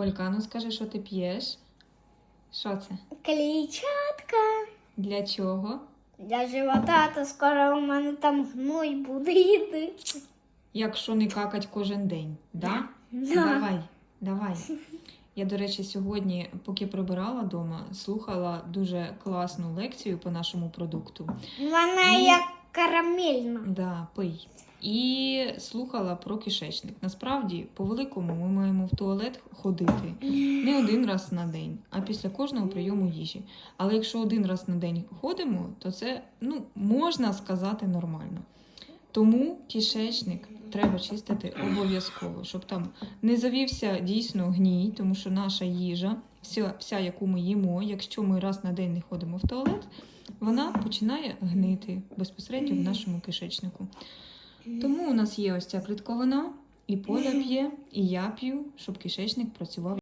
Олька, ну скажи, що ти п'єш? Що це? Клейчатка. Для чого? Для живота, то скоро у мене там гной буде йти. Якщо не какать кожен день, да? Да. Давай, давай. Я, до речі, сьогодні, поки прибирала вдома, слухала дуже класну лекцію по нашому продукту. Вона І- як карамельна. Да, пий. І слухала про кишечник. Насправді, по великому, ми маємо в туалет ходити не один раз на день, а після кожного прийому їжі. Але якщо один раз на день ходимо, то це ну, можна сказати нормально. Тому кишечник треба чистити обов'язково, щоб там не завівся дійсно гній, тому що наша їжа, вся, вся, яку ми їмо, якщо ми раз на день не ходимо в туалет, вона починає гнити безпосередньо в нашому кишечнику. Тому у нас є ось ця клітковина, і поля п'є, і я п'ю, щоб кишечник працював